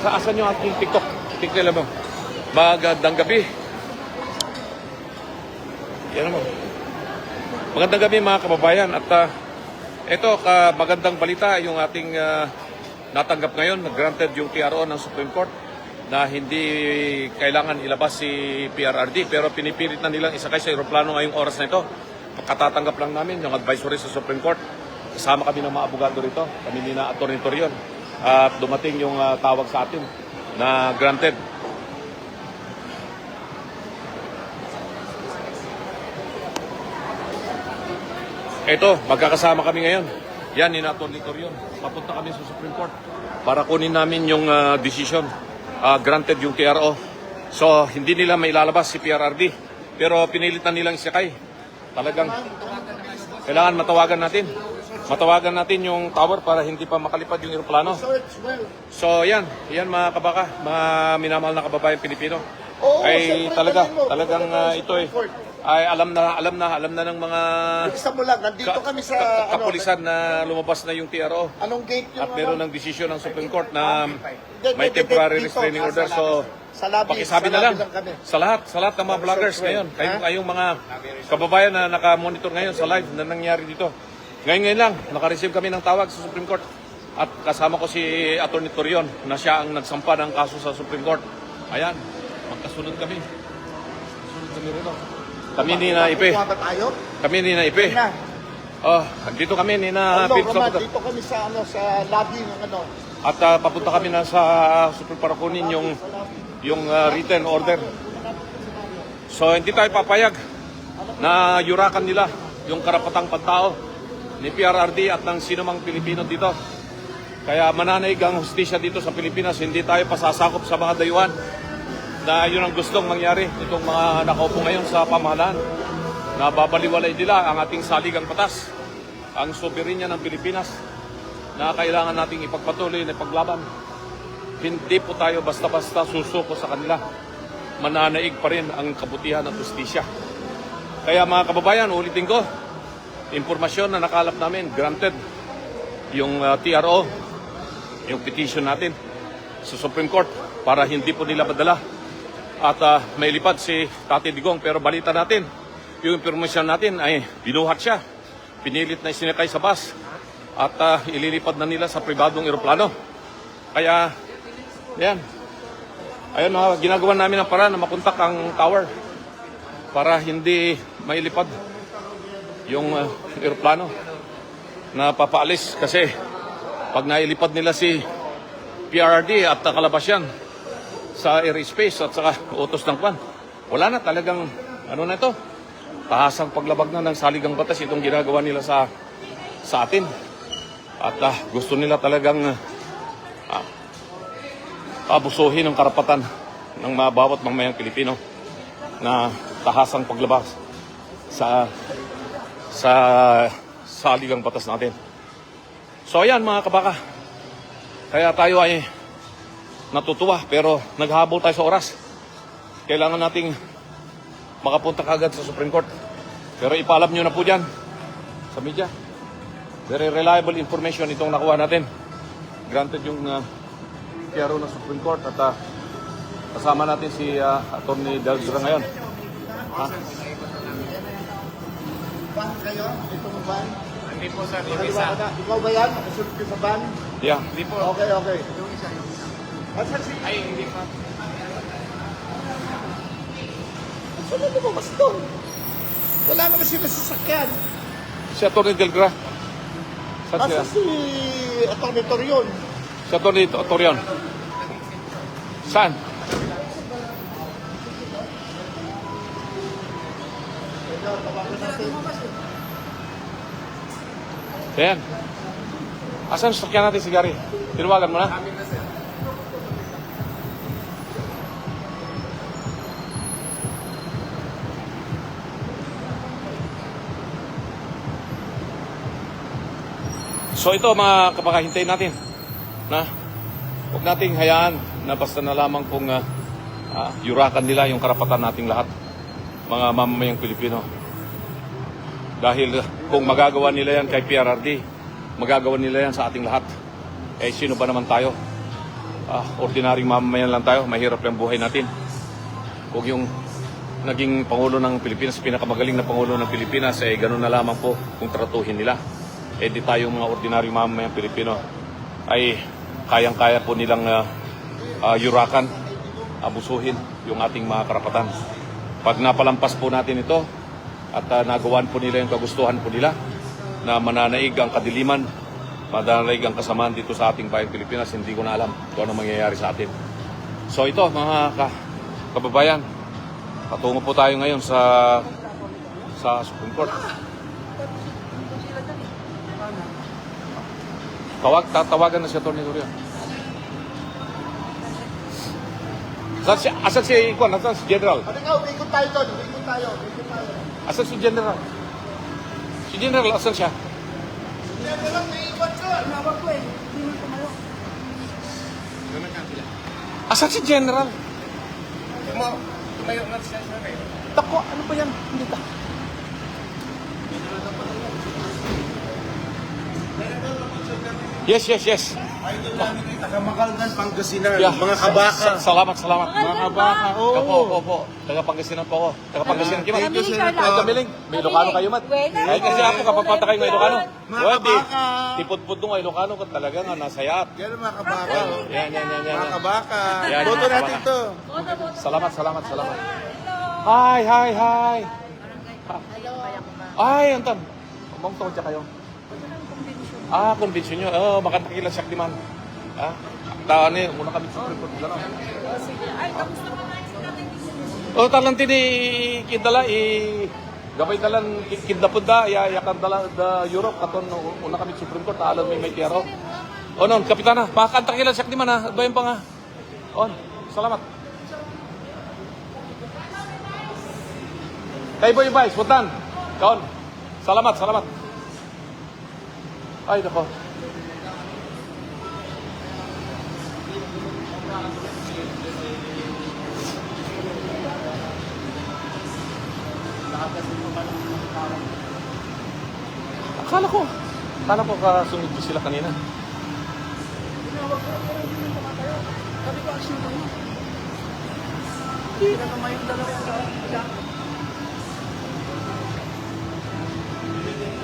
sa asan yung aking TikTok? TikTok mo. Magandang gabi. Yan naman. Magandang gabi mga kababayan at ah, ito ka magandang balita yung ating ah, natanggap ngayon, granted yung TRO ng Supreme Court na hindi kailangan ilabas si PRRD pero pinipilit na nilang isakay sa eroplano ngayong oras na ito. Katatanggap lang namin yung advisory sa Supreme Court. Kasama kami ng mga abogado rito, kami ni na Atty. At dumating yung ah, tawag sa atin na granted. Ito, magkakasama kami ngayon. Yan, ni Atty. Torion. Papunta kami sa Supreme Court para kunin namin yung ah, decision. Ah, granted yung TRO. So, hindi nila may lalabas si PRRD. Pero pinilit na nilang isakay. Talagang kailangan matawagan natin. Matawagan natin yung tower para hindi pa makalipad yung eroplano. So, yan. Yan mga kabaka, mga minamahal na kababayan Pilipino. Oo, ay siyempre, talaga, mo. talagang ah, ito eh. Ay alam na, alam na, alam na ng mga Isa mo lang, nandito ka- kami sa ka- ano, kapulisan na lumabas na yung TRO. anong gate yung At meron ano? ng desisyon ng Supreme Court na Dito, may temporary restraining ah, order. So, Sa pakisabi sa na lang kami. sa lahat, sa lahat ng mga vloggers ngayon. Kayo, Ha? kayong mga kababayan na naka-monitor ngayon sa live na nangyari dito. Ngayon ngayon lang, naka-receive kami ng tawag sa Supreme Court. At kasama ko si Atty. Torion na siya ang nagsampa ng kaso sa Supreme Court. Ayan, magkasunod kami. Sunod kami rito. Kami ni na Ipe. Tayo? Kami ni na Ipe. Na. Oh, dito kami ni na Ano, Pete dito kami sa ano sa lobby ng ano. At ah, papunta kami na sa Supreme para kunin yung yung ah, written order. So hindi tayo papayag na yurakan nila yung karapatang pantao ni PRRD at ng sino mang Pilipino dito. Kaya mananaig ang hustisya dito sa Pilipinas, hindi tayo pasasakop sa mga dayuhan na yun ang gustong mangyari itong mga nakaupo ngayon sa pamahalaan na babaliwalay nila ang ating saligang batas, ang soberenya ng Pilipinas na kailangan nating ipagpatuloy na paglaban. Hindi po tayo basta-basta susuko sa kanila. Mananaig pa rin ang kabutihan at justisya. Kaya mga kababayan, ulitin ko, impormasyon na nakalap namin, granted, yung uh, TRO, yung petition natin sa Supreme Court para hindi po nila madala at uh, may lipad si Tati Digong. Pero balita natin, yung impormasyon natin ay binuhat siya. Pinilit na isinakay sa bus at uh, ililipad na nila sa pribadong eroplano. Kaya, yan. Ayun, uh, ginagawa namin ang paraan na mapuntak ang tower para hindi mailipad yung uh, eroplano na papaalis kasi pag nailipad nila si PRRD at nakalabas yan sa airspace at saka utos ng kwan. Wala na talagang ano na ito. Tahasang paglabag na ng saligang batas itong ginagawa nila sa sa atin. At ah, gusto nila talagang ah, abusuhin ang karapatan ng mga bawat mamayang Pilipino na tahasang paglabas sa sa saligang batas natin. So ayan mga kabaka. Kaya tayo ay natutuwa pero naghabol tayo sa oras. Kailangan nating makapunta kagad sa Supreme Court. Pero ipaalam nyo na po dyan sa media. Very reliable information itong nakuha natin. Granted yung uh, PRO ng Supreme Court at uh, kasama natin si uh, Atty. Delzra ngayon. Ha? Van kayo? Itong van? Hindi po sir, yung Kaliwa isa. ka na. Ikaw ba yan? Nakasunod ka sa van? Yeah. Hindi po. Okay, okay. Asan si... Ay, hindi po. Saan na lumabas doon? Wala naman sila sasakyan. Si Atty. Delgra. Saan siya? Asa si Atty. Torion? Si Atty. Torion. Saan? Ayan. Asan sakyan natin si Gary? Tinawagan mo na? So ito mga kapakahintay natin na huwag nating hayaan na basta na lamang kung ah, ah, yurakan nila yung karapatan nating lahat mga mamamayang Pilipino. Dahil kung magagawa nila yan kay PRRD, magagawa nila yan sa ating lahat. Eh sino ba naman tayo ah, ordinaryong mamamayan lang tayo, mahirap yung buhay natin. Kung yung naging Pangulo ng Pilipinas, pinakamagaling na Pangulo ng Pilipinas, eh ganun na lamang po kung tratuhin nila. Eh di tayo mga ordinaryong mamamayang Pilipino ay kayang-kaya po nilang ah, ah, yurakan, abusuhin yung ating mga karapatan. Pag napalampas po natin ito at ah, nagawan po nila yung kagustuhan po nila na mananaig ang kadiliman, mananaig ang kasamaan dito sa ating bayan Pilipinas, hindi ko na alam kung ano mangyayari sa atin. So ito mga ka kababayan, patungo po tayo ngayon sa sa Supreme Court. Tawag, tatawagan na si Atty. Dorian. Asan si, asan si, Kwan, asan si General? Ano nga, umikot tayo doon. Umikot tayo. Umikot tayo. Asan si General? Si General, asan siya? Hindi na lang, may iwan ka. Hawak ko eh. Hindi mo tumayo. Asan si General? Tumayo na siya siya eh. Tako, ano ba yan? Hindi ta. Yes, yes, yes. Idol namin kayo, taga Makaldan, Pangasinan. Yeah. Mga kabaka. Sa- salamat, salamat. Mga kabaka, oo. Opo, opo, opo. Taga Pangasinan po ako. Taga Pangasinan. Kima? Thank you, Kamiling, Senator. Carla. Ay, kamiling. May Ilocano kayo, Mat. Wait, Ay, kasi ako, kapapata kayo ng Ilocano. Mga Pwede. kabaka. Tipod-pod nung Ilocano ka talaga nga, nasayat. Yan mga kabaka. oh. Yan, yan, yan, yan. Mga kabaka. Yan. Boto natin to. Salamat, salamat, salamat. Hi, hi, hi. Ay, antan. Mong tungkol siya kayo. Ah, convention nyo. Oh, makatakilan siya man. Ah, taan eh, muna kami sa Supreme Court. Gano'n. Oh, talang tini kidala i gabay talan kidapod da ya yakan dala da Europe katon una kami Supreme Court alam may may tiyaro. Oh non, kapitana, makakanta kila siya di man. Doyen pa nga. On, salamat. Kay Boy Vice, putan. Kaon. Salamat, salamat. Ay, nako. Akala ko, akala ko kasunod ko sila kanina.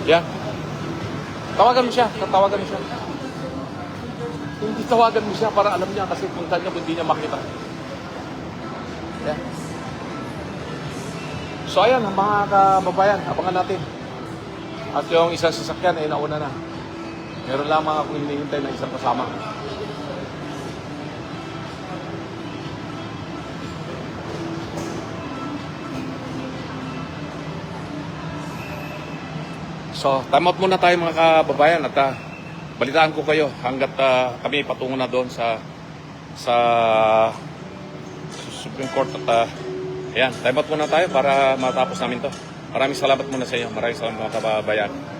Yan. Tawagan mo siya, tatawagan mo siya. Hindi tawagan mo siya para alam niya kasi punta niya hindi niya makita. Yan. So ayan, mga kababayan, abangan natin. At yung isang sasakyan ay nauna na. Meron lamang akong hinihintay na isang kasama. So, time out muna tayo mga kababayan at ah, balitaan ko kayo hanggat ah, kami patungo na doon sa sa Supreme Court at ah, ayan, time out muna tayo para matapos namin to. Maraming salamat muna sa inyo. Maraming salamat mga kababayan.